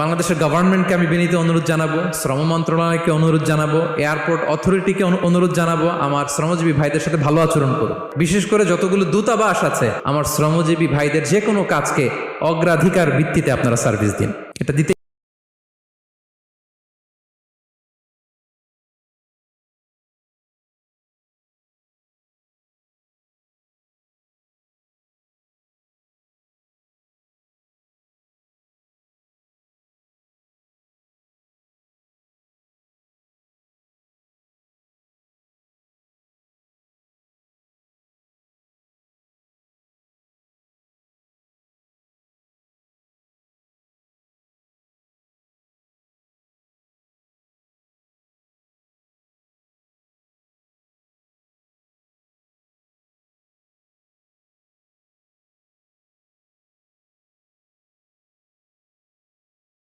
বাংলাদেশের গভর্নমেন্টকে আমি বিনীত অনুরোধ জানাব, শ্রম মন্ত্রণালয়কে অনুরোধ জানাব এয়ারপোর্ট অথরিটিকে অনুরোধ জানাব, আমার শ্রমজীবী ভাইদের সাথে ভালো আচরণ করুন। বিশেষ করে যতগুলো দূতাবাস আছে, আমার শ্রমজীবী ভাইদের যে কোনো কাজকে অগ্রাধিকার ভিত্তিতে আপনারা সার্ভিস দিন। এটা দিতে